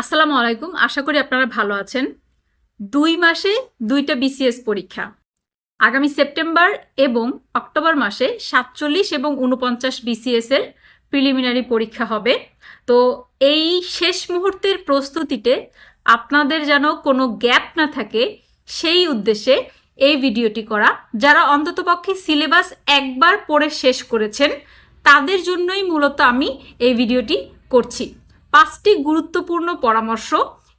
আসসালামু আলাইকুম। আশা করি আপনারা ভালো আছেন। দুই মাসে দুইটা বিসিএস পরীক্ষা। আগামী সেপ্টেম্বর এবং অক্টোবর মাসে সাতচল্লিশ এবং উনপঞ্চাশ বিসিএস এর প্রিলিমিনারি পরীক্ষা হবে। তো এই শেষ মুহূর্তের প্রস্তুতিতে আপনাদের যেন কোনো গ্যাপ না থাকে, সেই উদ্দেশ্যে এই ভিডিওটি করা। যারা অন্ততপক্ষে সিলেবাস একবার পড়ে শেষ করেছেন, তাদের জন্যই মূলত আমি এই ভিডিওটি করছি। পাঁচটি গুরুত্বপূর্ণ পরামর্শ।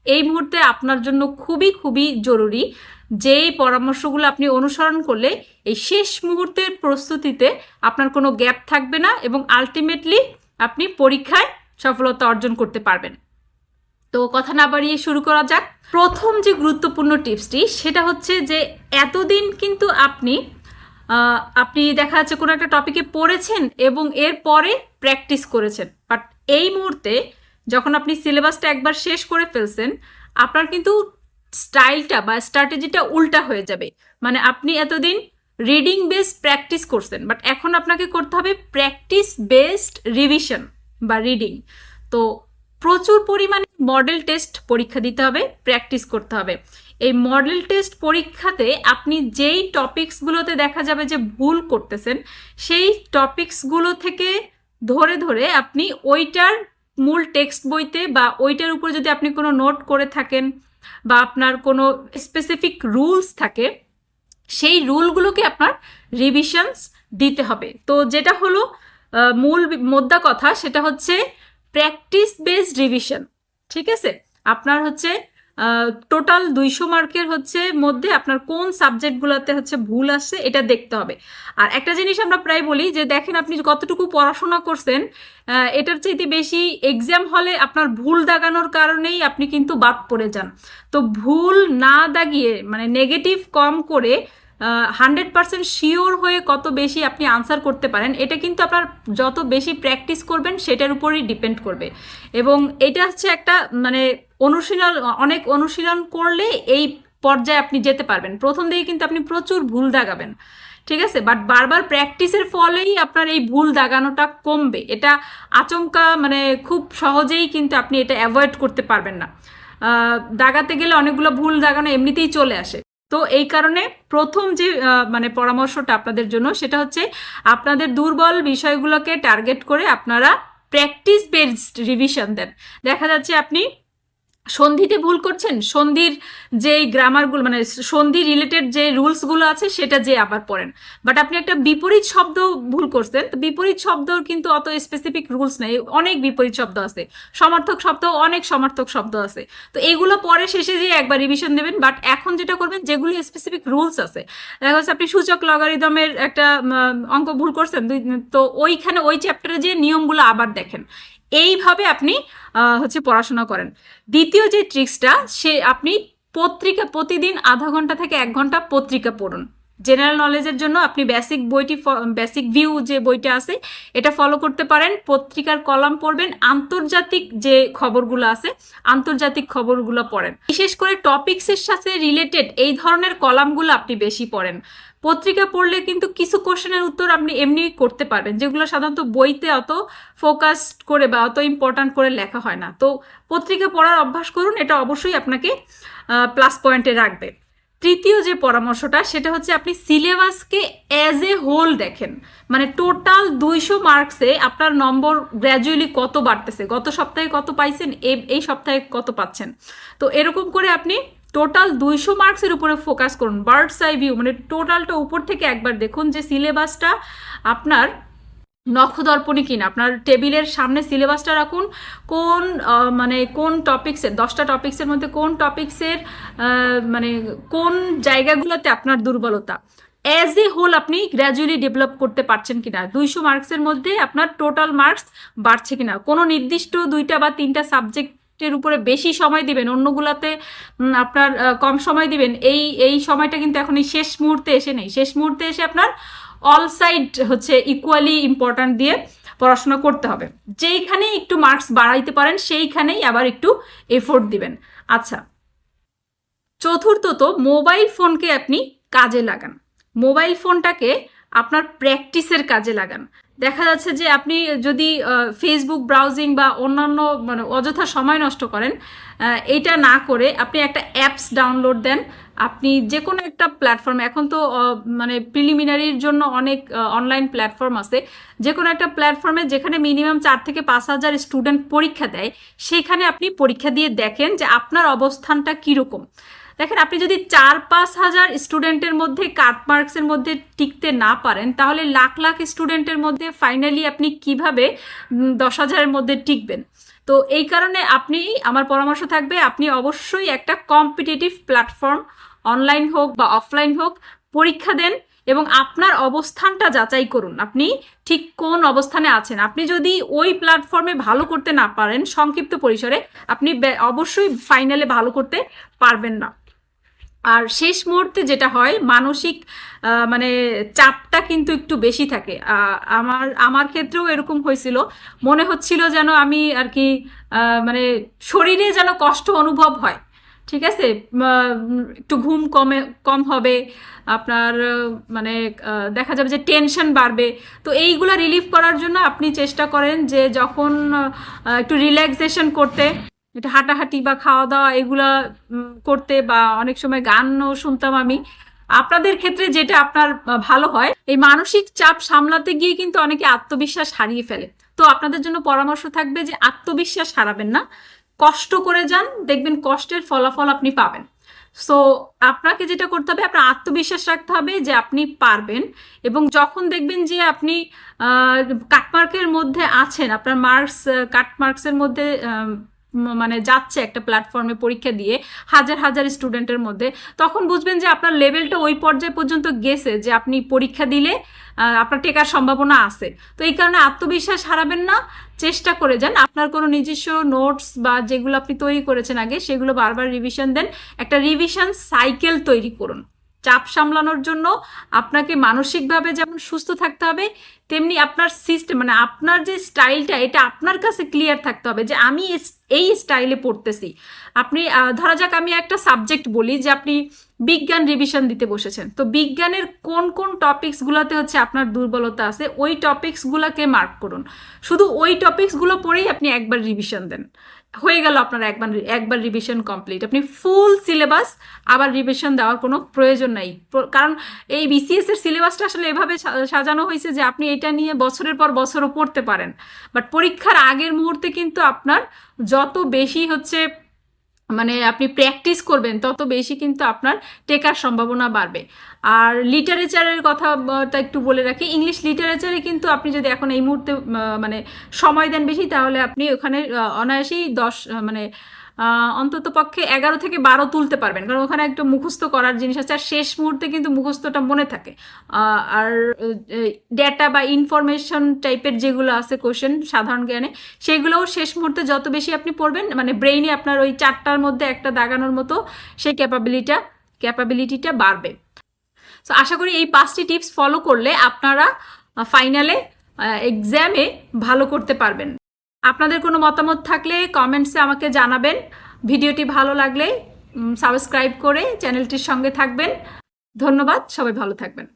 এই মুহূর্তে আপনার জন্য খুবই খুবই জরুরি যেই পরামর্শগুলো আপনি অনুসরণ করলে এই শেষ মুহূর্তের প্রস্তুতিতে আপনার কোনো গ্যাপ থাকবে না এবং আলটিমেটলি আপনি পরীক্ষায় সফলতা অর্জন করতে পারবেন। তো কথা না বাড়িয়ে শুরু করা যাক। প্রথম যে গুরুত্বপূর্ণ টিপসটি, সেটা হচ্ছে যে এতদিন কিন্তু আপনি আপনি দেখা যাচ্ছে কোনো একটা টপিকে পড়েছেন এবং এর পরে প্র্যাকটিস করেছেন। বাট এই মুহূর্তে যখন আপনি সিলেবাসটা একবার শেষ করে ফেলছেন, আপনার কিন্তু স্টাইলটা বা স্ট্র্যাটেজিটা উল্টা হয়ে যাবে। মানে আপনি এতদিন রিডিং বেসড প্র্যাকটিস করছেন বাট এখন আপনাকে করতে হবে প্র্যাকটিস বেসড রিভিশন বা রিডিং তো প্রচুর পরিমাণে মডেল টেস্ট পরীক্ষা দিতে হবে প্র্যাকটিস করতে হবে। এই মডেল টেস্ট পরীক্ষাতে আপনি যেই টপিকসগুলোতে দেখা যাবে যে ভুল করতেছেন, সেই টপিকসগুলো থেকে ধরে ধরে আপনি ওইটার মূল টেক্সট বইতে বা ওইটার উপর যদি আপনি কোনো নোট করে থাকেন বা আপনার কোনো স্পেসিফিক রুলস থাকে, সেই রুলগুলোকে আপনার রিভিশনস দিতে হবে। তো যেটা হলো মূল মোদ্দা কথা, সেটা হচ্ছে প্র্যাকটিস বেসড রিভিশন ঠিক আছে? আপনার হচ্ছে টোটাল দুইশো মার্কের হচ্ছে মধ্যে আপনার কোন সাবজেক্টগুলোতে হচ্ছে ভুল আসছে, এটা দেখতে হবে। আর একটা জিনিস আমরা প্রায় বলি যে, দেখেন আপনি কতটুকু পড়াশোনা করছেন এটার চাইতে বেশি এক্সাম হলে আপনার ভুল দাগানোর কারণেই আপনি কিন্তু বাদ পড়ে যান। তো ভুল না দাগিয়ে মানে নেগেটিভ কম করে হান্ড্রেড পার্সেন্ট শিওর হয়ে কত বেশি আপনি আনসার করতে পারেন, এটা কিন্তু আপনার যত বেশি প্র্যাকটিস করবেন, সেটার উপরই ডিপেন্ড করবে। এবং এটা হচ্ছে একটা মানে অনুশীলন, অনেক অনুশীলন করলে এই পর্যায়ে আপনি যেতে পারবেন। প্রথম দিকে কিন্তু আপনি প্রচুর ভুল দাগাবেন, ঠিক আছে? বাট বারবার প্র্যাকটিসের ফলেই আপনার এই ভুল দাগানোটা কমবে। এটা আচমকা মানে খুব সহজেই কিন্তু আপনি এটা অ্যাভয়েড করতে পারবেন না। দাগাতে গেলে অনেকগুলো ভুল দাগানো এমনিতেই চলে আসে। তো এই কারণে প্রথম যে মানে পরামর্শটা আপনাদের জন্য সেটা হচ্ছে আপনাদের দুর্বল বিষয়গুলোকে টার্গেট করে আপনারা প্র্যাকটিস বেসড রিভিশন দেন। দেখা যাচ্ছে আপনি সন্ধিতে ভুল করছেন? সন্ধির যে গ্রামারগুলো মানে সন্ধি রিলেটেড যে রুলসগুলো আছে, সেটা যে আবার পড়েন। বাট আপনি একটা বিপরীত শব্দ ভুল করছেন, তো বিপরীত শব্দর কিন্তু অত স্পেসিফিক রুলস নেই। অনেক বিপরীত শব্দ আছে। সমার্থক শব্দ, অনেক সমার্থক শব্দ আছে। তো এগুলো পরে শেষে যে একবার রিভিশন দেবেন। বাট এখন যেটা করবেন, যেগুলি স্পেসিফিক রুলস আছে, দেখা যাচ্ছে আপনি সূচক লগারিদমের একটা অঙ্ক ভুল করছেন তো ওইখানে ওই চ্যাপ্টারে যে নিয়মগুলো আবার দেখেন। এইভাবে আপনি হচ্ছে পড়াশোনা করেন। দ্বিতীয় যে ট্রিক্সটা, সে আপনি পত্রিকা, প্রতিদিন আধা ঘণ্টা থেকে এক ঘণ্টা পত্রিকা পড়ুন। জেনারেল নলেজের জন্য আপনি বেসিক বইটি বেসিক ভিউ যে বইটা আছে, এটা ফলো করতে পারেন। পত্রিকার কলাম পড়বেন। আন্তর্জাতিক যে খবরগুলো আছে, আন্তর্জাতিক খবরগুলো পড়েন। বিশেষ করে টপিক্সের সাথে রিলেটেড এই ধরনের কলামগুলো আপনি বেশি পড়েন। পত্রিকা পড়লে কিন্তু কিছু কোশ্চেনের উত্তর আপনি এমনি করতে পারবেন, যেগুলো সাধারণত বইতে অত ফোকাস করে বা অত ইম্পর্ট্যান্ট করে লেখা হয় না। তো পত্রিকা পড়ার অভ্যাস করুন, এটা অবশ্যই আপনাকে প্লাস পয়েন্টে রাখবে। তৃতীয় যে পরামর্শটা, সেটা হচ্ছে আপনি সিলেবাসকে অ্যাজ এ হোল দেখেন। মানে টোটাল দুইশো মার্কসে আপনার নম্বর গ্র্যাজুয়ালি কত বাড়তেছে, গত সপ্তাহে কত পাইছেন এই সপ্তাহে কত পাচ্ছেন। তো এরকম করে আপনি টোটাল দুইশো মার্কসের উপরে ফোকাস করুন বার্ডস আই ভিউ মানে টোটালটা উপর থেকে একবার দেখুন যে সিলেবাসটা আপনার নখদর্পণে কিনা? আপনার টেবিলের সামনে সিলেবাসটা রাখুন। কোন মানে কোন টপিক্সের দশটা টপিক্সের মধ্যে কোন টপিক্সের মানে কোন জায়গাগুলোতে আপনার দুর্বলতা? অ্যাজ এ হোল আপনি গ্র্যাজুয়ালি ডেভেলপ করতে পারছেন কিনা? দুইশো মার্কসের মধ্যে আপনার টোটাল মার্কস বাড়ছে কিনা? কোনো নির্দিষ্ট দুইটা বা তিনটা সাবজেক্টের উপরে বেশি সময় দিবেন, অন্যগুলোতে আপনার কম সময় দিবেন, এই এই সময়টা কিন্তু এখন এই শেষ মুহূর্তে এসে নেই। শেষ মুহূর্তে এসে আপনার অল সাইড হচ্ছে ইকুয়ালি ইম্পর্ট্যান্ট দিয়ে পড়াশোনা করতে হবে। যেইখানেই একটু মার্কস বাড়াইতে পারেন, সেইখানেই আবার একটু এফোর্ট দিবেন। আচ্ছা চতুর্থত মোবাইল ফোনকে আপনি কাজে লাগান। মোবাইল ফোনটাকে আপনার প্র্যাকটিসের কাজে লাগান। দেখা যাচ্ছে যে আপনি যদি ফেসবুক ব্রাউজিং বা অন্যান্য মানে অযথা সময় নষ্ট করেন এইটা না করে আপনি একটা অ্যাপস ডাউনলোড দেন আপনি যে কোনো একটা প্ল্যাটফর্ম এখন তো মানে প্রিলিমিনারির জন্য অনেক অনলাইন প্ল্যাটফর্ম আছে। যে কোনো একটা প্ল্যাটফর্মে যেখানে মিনিমাম চার থেকে পাঁচ হাজার স্টুডেন্ট পরীক্ষা দেয়, সেখানে আপনি পরীক্ষা দিয়ে দেখেন যে আপনার অবস্থানটা কীরকম। দেখেন, আপনি যদি চার পাঁচ হাজার স্টুডেন্টের মধ্যে কাটমার্কসের মধ্যে টিকতে না পারেন, তাহলে লাখ লাখ স্টুডেন্টের মধ্যে ফাইনালি আপনি কীভাবে দশ হাজারের মধ্যে টিকবেন? তো এই কারণে আপনি, আমার পরামর্শ থাকবে, আপনি অবশ্যই একটা কম্পিটিটিভ প্ল্যাটফর্ম অনলাইন হোক বা অফলাইন হোক, পরীক্ষা দেন এবং আপনার অবস্থানটা যাচাই করুন। আপনি ঠিক কোন অবস্থানে আছেন? আপনি যদি ওই প্ল্যাটফর্মে ভালো করতে না পারেন, সংক্ষিপ্ত পরিসরে, আপনি অবশ্যই ফাইনালে ভালো করতে পারবেন না। আর শেষ মুহূর্তে যেটা হয়, মানসিক মানে চাপটা কিন্তু একটু বেশি থাকে। আমার আমার ক্ষেত্রেও এরকম হয়েছিল। মনে হচ্ছিল যেন আমি আর কি মানে শরীরে যেন কষ্ট অনুভব হয়। ঠিক আছে? একটু ঘুম কমে, কম হবে, আপনার মানে দেখা যাবে যে টেনশন বাড়বে। তো এইগুলো রিলিফ করার জন্য আপনি চেষ্টা করেন যে যখন একটু রিল্যাক্সেশন করতে, একটু হাঁটাহাঁটি বা খাওয়া দাওয়া এগুলা করতে বা অনেক সময় গানও শুনতাম আমি। আপনাদের ক্ষেত্রে যেটা আপনার ভালো হয়, এই মানসিক চাপ সামলাতে গিয়ে কিন্তু অনেকে আত্মবিশ্বাস হারিয়ে ফেলে। তো আপনাদের জন্য পরামর্শ থাকবে যে আত্মবিশ্বাস হারাবেন না। কষ্ট করে যান, দেখবেন কষ্টের ফলাফল আপনি পাবেন। সো আপনাকে যেটা করতে হবে, আপনার আত্মবিশ্বাস রাখতে হবে যে আপনি পারবেন এবং যখন দেখবেন যে আপনি কাটমার্কের মধ্যে আছেন, আপনার মার্কস কাটমার্কসের মধ্যে মানে যাচ্ছে একটা প্ল্যাটফর্মে পরীক্ষা দিয়ে হাজার হাজার স্টুডেন্টের মধ্যে, তখন বুঝবেন যে আপনার লেভেলটা ওই পর্যায়ে পর্যন্ত গেছে যে আপনি পরীক্ষা দিলে আপনার টেকার সম্ভাবনা আছে। তো এই কারণে আত্মবিশ্বাস হারাবেন না, চেষ্টা করে যান। আপনার কোনো নিজস্ব নোটস বা যেগুলো আপনি তৈরি করেছেন আগে, সেগুলো বারবার রিভিশন দেন। একটা রিভিশন সাইকেল তৈরি করুন। চাপ সামলানোর জন্য আপনাকে মানসিকভাবে যেমন সুস্থ থাকতে হবে, তেমনি আপনার সিস্টেম মানে আপনার যে স্টাইলটা এটা আপনার কাছে ক্লিয়ার থাকতে হবে যে আমি এই স্টাইলে পড়তেছি। আপনি ধরা যাক আমি একটা সাবজেক্ট বলি যে আপনি বিজ্ঞান রিভিশন দিতে বসেছেন। তো বিজ্ঞানের কোন কোন টপিকসগুলোতে হচ্ছে আপনার দুর্বলতা আছে, ওই টপিক্সগুলোকে মার্ক করুন। শুধু ওই টপিক্সগুলো পড়েই আপনি একবার রিভিশন দেন। হয়ে গেল আপনার একবার একবার রিভিশন কমপ্লিট আপনি ফুল সিলেবাস আবার রিভিশন দেওয়ার কোনো প্রয়োজন নাই। কারণ এই বিসিএস এর সিলেবাসটা আসলে এভাবে সাজানো হয়েছে যে আপনি এটা নিয়ে বছরের পর বছরও পড়তে পারেন। বাট পরীক্ষার আগের মুহূর্তে কিন্তু আপনার যত বেশি হচ্ছে মানে আপনি প্র্যাকটিস করবেন, তত বেশি কিন্তু আপনার টেকার সম্ভাবনা বাড়বে। আর লিটারেচারের কথা একটু বলে রাখি ইংলিশ লিটারেচারে কিন্তু আপনি যদি এখন এই মুহূর্তে মানে সময় দেন বেশি, তাহলে আপনি ওখানে অনায়াসেই দশ মানে অন্তত পক্ষে এগারো থেকে বারো তুলতে পারবেন, কারণ ওখানে একটা মুখস্থ করার জিনিস আছে, আর শেষ মুহূর্তে কিন্তু মুখস্থটা মনে থাকে। আর ডেটা বা ইনফরমেশন টাইপের যেগুলো আছে কোশ্চেন সাধারণ জ্ঞানে, সেগুলোও শেষ মুহূর্তে যত বেশি আপনি পড়বেন মানে ব্রেইনে আপনার ওই চারটার মধ্যে একটা দাগানোর মতো সেই ক্যাপাবিলিটা ক্যাপাবিলিটিটা বাড়বে। সো আশা করি এই পাঁচটি টিপস ফলো করলে আপনারা ফাইনালে এক্সামে ভালো করতে পারবেন। আপনাদের কোনো মতামত থাকলে কমেন্টসে আমাকে জানাবেন। ভিডিওটি ভালো লাগলে সাবস্ক্রাইব করে চ্যানেলটির সঙ্গে থাকবেন। ধন্যবাদ, সবাই ভালো থাকবেন।